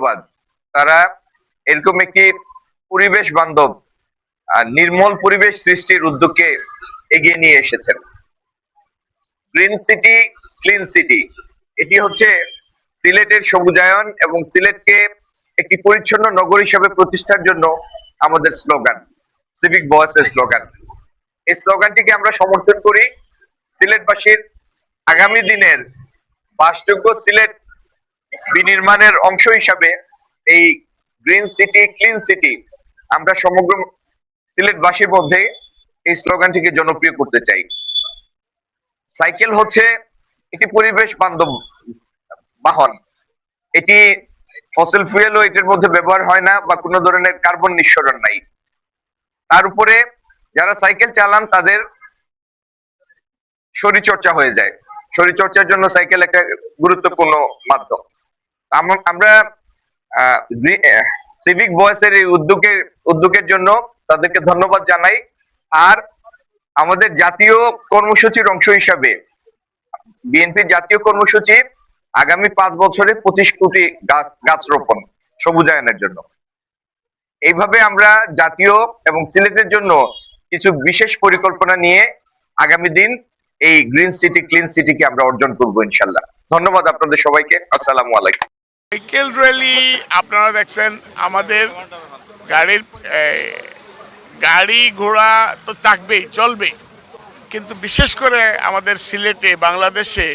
ধন্যবাদ। তারা এরকম একটি পরিবেশ বান্ধব নির্মল পরিবেশ সৃষ্টির উদ্যোগকে এগিয়ে নিয়ে এসেছেন। গ্রিন সিটি ক্লিন সিটি এটি হচ্ছে সিলেটের সবুজায়ন এবং সিলেটকে একটি পরিচ্ছন্ন নগর হিসেবে প্রতিষ্ঠার জন্য আমাদের স্লোগান সিভিক বয়সের স্লোগান। এই স্লোগানটিকে আমরা সমর্থন করি সিলেটবাসীর আগামী দিনের বাসযোগ্য সিলেট বিনির্মাণের অংশ হিসাবে এই গ্রিন সিটি, ক্লিন সিটি, আমরা সমগ্র সিলেটবাসীর মধ্যে এই স্লোগানটিকে জনপ্রিয় করতে চাই। সাইকেল হচ্ছে একটি পরিবেশ বান্ধব বাহন। এটি ফসিল ফুয়েলও এটির মধ্যে ব্যবহার হয় না বা কোনো ধরনের কার্বন নিঃসরণ নাই। তার উপরে যারা সাইকেল চালান, তাদের শরীরচর্চা হয়ে যায়। শরীরচর্চার জন্য সাইকেল একটা গুরুত্বপূর্ণ মাধ্যম। আমরা সিভিক ভয়েসের এই উদ্যোগের উদ্যোগের জন্য তাদেরকে ধন্যবাদ জানাই। আর আমাদের জাতীয় কর্মসূচির অংশ হিসাবে বিএনপির জাতীয় কর্মসূচি আগামী পাঁচ বছরে পঁচিশ কোটি গাছ গাছ রোপণ, সবুজায়নের জন্য। এইভাবে আমরা জাতীয় এবং সিলেটের জন্য কিছু বিশেষ পরিকল্পনা নিয়ে আগামী দিন এই গ্রিন সিটি, ক্লিন সিটিকে আমরা অর্জন করব ইনশাল্লাহ। ধন্যবাদ আপনাদের সবাইকে। আসসালামু আলাইকুম। সাইকেল র্যালি আপনারা দেখছেন আমাদের গাড়ির গাড়ি ঘোড়া তো থাকবেই চলবে কিন্তু বিশেষ করে আমাদের সিলেটে, বাংলাদেশে,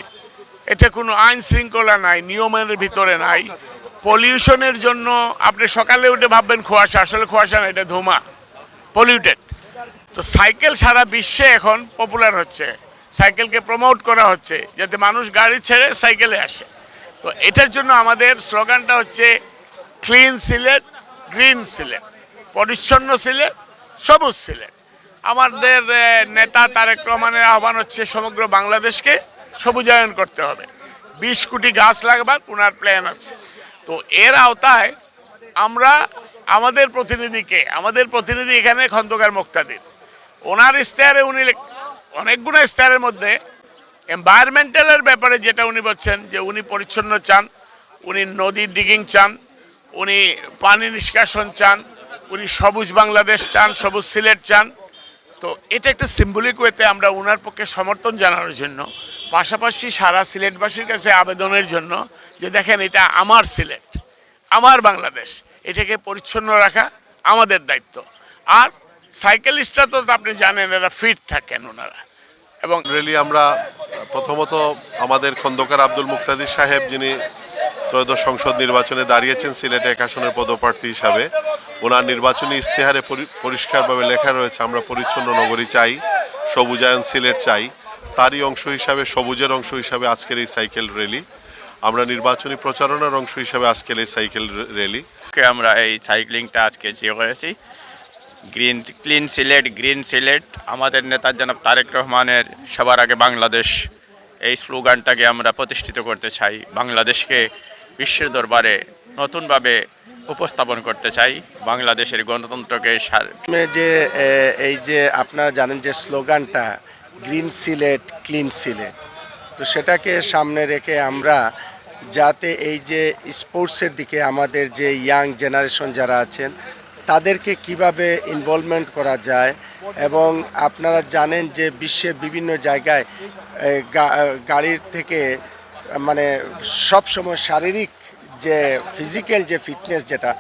এটা কোনো আইন শৃঙ্খলা নাই, নিয়মের ভিতরে নাই। পলিউশনের জন্য আপনি সকালে উঠে ভাববেন খোয়াশা, আসলে খোয়াশা না, এটা ধোঁয়া পলিউটেড তো সাইকেল সারা বিশ্বে এখন পপুলার হচ্ছে। সাইকেলকে প্রমোট করা হচ্ছে, যাতে মানুষ গাড়ি ছেড়ে সাইকেলে আসে। তো এটার জন্য আমাদের স্লোগানটা হচ্ছে ক্লিন সিলেট, গ্রিন সিলেট, পরিচ্ছন্ন সিলেট, সবুজ সিলেট। আমাদের নেতা তারেক রহমানের আহ্বান হচ্ছে সমগ্র বাংলাদেশকে সবুজায়ন করতে হবে। বিশ কোটি গাছ লাগবার ওনার প্ল্যান আছে। তো এর আওতায় আমরা আমাদের প্রতিনিধিকে, আমাদের প্রতিনিধি এখানে খন্দকার মুক্তাদির। ওনার ইস্তেহারে উনি অনেকগুলো ইস্তেহারের মধ্যে এনভায়রনমেন্টালের ব্যাপারে যেটা উনি বলছেন, যে উনি পরিচ্ছন্ন চান, উনি নদীর ডিগিং চান, উনি পানি নিষ্কাশন চান, উনি সবুজ বাংলাদেশ চান, সবুজ সিলেট চান। তো এটা একটা সিম্বলিক ওয়েতে আমরা ওনার পক্ষে সমর্থন জানানোর জন্য, পাশাপাশি সারা সিলেটবাসীর কাছে আবেদনের জন্য, যে দেখেন এটা আমার সিলেট, আমার বাংলাদেশ, এটাকে পরিচ্ছন্ন রাখা আমাদের দায়িত্ব। আর সাইকেলিস্টরা তো আপনি জানেন, এরা ফিট থাকেন ওনারা এবং রেলি আমরা প্রথমত আমাদের খন্দকার আব্দুল মুক্তাদির সাহেব যিনি ত্রয়োদশ সংসদ নির্বাচনে দাঁড়িয়েছেন সিলেটে এক আসনের পদপ্রার্থী হিসাবে। ওনার নির্বাচনী ইস্তেহারে পরি- পরিষ্কারভাবে লেখা রয়েছে আমরা পরিচ্ছন্ন নগরী চাই সবুজায়ন সিলেট চাই। তারই অংশ হিসাবে সবুজের অংশ হিসাবে আজকের এই সাইকেল র্যালি। আমরা নির্বাচনী প্রচারণার অংশ হিসাবে আজকের এই সাইকেল র্যালি। কে আমরা এই সাইক্লিংটা আজকে যে করেছি green clean Sylhet green Sylhet আমাদের নেতা জনাব তারেক রহমানের সবার আগে বাংলাদেশ, এই স্লোগানটাকে আমরা প্রতিষ্ঠিত করতে চাই, বাংলাদেশকে বিশ্বের দরবারে নতুনভাবে উপস্থাপন করতে চাই, বাংলাদেশের গণতন্ত্রকে যে এই যে আপনারা জানেন যে স্লোগানটা গ্রিন সিলেট ক্লিন সিলেট তো সেটাকে সামনে রেখে আমরা যাতে এই যে স্পোর্টসের দিকে আমাদের যে ইয়াং জেনারেশন যারা আছেন তাদেরকে কীভাবে ইনভলভমেন্ট করা যায় এবং আপনারা জানেন যে বিশ্বের বিভিন্ন জায়গায় গাড়ির থেকে মানে সব সময় শারীরিক যে ফিজিক্যাল যে ফিটনেস যেটা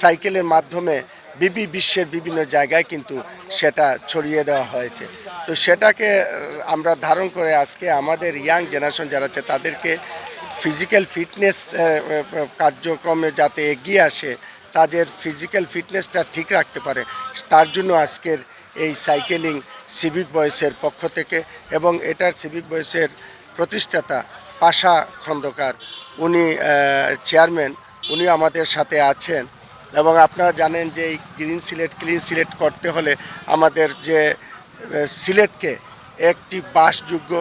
সাইকেলের মাধ্যমে বিবি বিশ্বের বিভিন্ন জায়গায় কিন্তু সেটা ছড়িয়ে দেওয়া হয়েছে। তো সেটাকে আমরা ধারণ করে আজকে আমাদের ইয়াং জেনারেশন যারা আছে, তাদেরকে ফিজিক্যাল ফিটনেস কার্যক্রমে যাতে এগিয়ে আসে তাদের ফিজিক্যাল ফিটনেসটা ঠিক রাখতে পারে। তার জন্য আজকের এই সাইকেলিং সিভিক বয়সের পক্ষ থেকে এবং এটার সিভিক বয়সের প্রতিষ্ঠাতা পাশা খন্দকার, উনি চেয়ারম্যান উনি আমাদের সাথে আছেন এবং আপনারা জানেন যে এই গ্রিন সিলেট ক্লিন সিলেট করতে হলে আমাদের যে সিলেটকে একটি বাসযোগ্য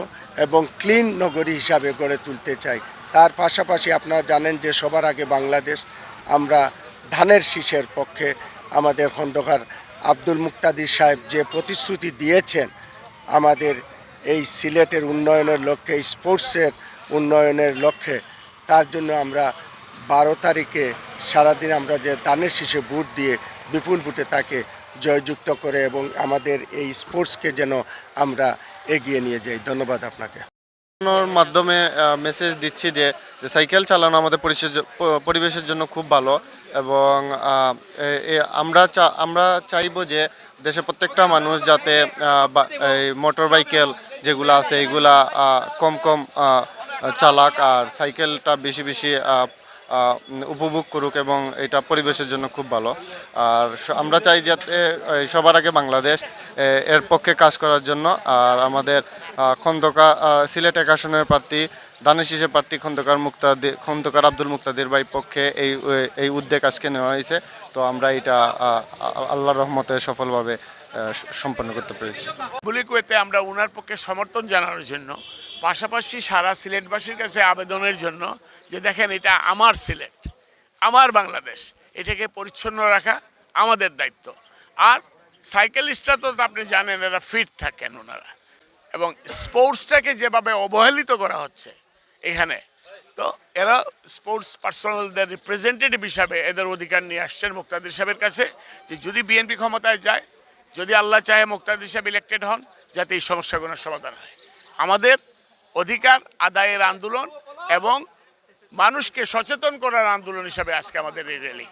এবং ক্লিন নগরী হিসাবে গড়ে তুলতে চাই। তার পাশাপাশি আপনারা জানেন যে সবার আগে বাংলাদেশ, আমরা ধানের শীষের পক্ষে আমাদের খন্দকার আব্দুল মুক্তাদির সাহেব যে প্রতিশ্রুতি দিয়েছেন, আমাদের এই সিলেটের উন্নয়নের লক্ষ্যে স্পোর্টসের উন্নয়নের লক্ষ্যে, তার জন্য আমরা বারো তারিখে সারাদিন আমরা যে দানের শীষে ভোট দিয়ে বিপুল ভোটে তাকে জয়যুক্ত করে এবং আমাদের এই স্পোর্টসকে যেন আমরা এগিয়ে নিয়ে যাই। ধন্যবাদ আপনাকে। মাধ্যমে মেসেজ দিচ্ছি যে সাইকেল চালানো আমাদের পরিবেশের জন্য খুব ভালো। এবং আমরা চা- আমরা চাইব যে দেশের প্রত্যেকটা মানুষ যাতে মোটর বাইকেল যেগুলো আছে আহ, কম কম চালাক আর সাইকেলটা বেশি বেশি উপভোগ করুক এবং এটা পরিবেশের জন্য খুব ভালো। আর আমরা চাই যাতে সবার আগে বাংলাদেশ এর পক্ষে কাজ করার জন্য। আর আমাদের খন্দকা সিলেট এক আসনের প্রার্থী দানেশ শীষের প্রার্থী খন্দকার মুক্তাদি খন্দকার আব্দুল মুক্তাদির বাড়ির পক্ষে এই এই উদ্যোগ আজকে নেওয়া হয়েছে। তো আমরা এটা আহ, আল্লাহর রহমতে সফলভাবে সম্পন্ন করতে পেরেছি। বুলিকুয়েতে আমরা ওনার পক্ষে সমর্থন জানানোর জন্য পাশাপাশি সারা সিলেটবাসীর কাছে আবেদনের জন্য যে দেখেন এটা আমার সিলেট আমার বাংলাদেশ এটাকে পরিচ্ছন্ন রাখা আমাদের দায়িত্ব। আর সাইকেলিস্টরা তো আপনি জানেন এরা ফিট থাকেন ওনারা এবং স্পোর্টসটাকে যেভাবে অবহেলিত করা হচ্ছে এখানে। তো এরা স্পোর্টস পার্সোনালদের রিপ্রেজেন্টেটিভ হিসাবে এদের অধিকার নিয়ে আসছেন মুক্তাদির সাহেবের কাছে যে যদি বিএনপি ক্ষমতায় যায়, যদি আল্লাহ চাহে মুক্তাদির সাহেব ইলেক্টেড হন, যাতে এই সমস্যাগুলোর সমাধান হয়। আমাদের অধিকার আদায়ের আন্দোলন এবং মানুষকে সচেতন করার আন্দোলন হিসাবে আজকে আমাদের এই র্যালি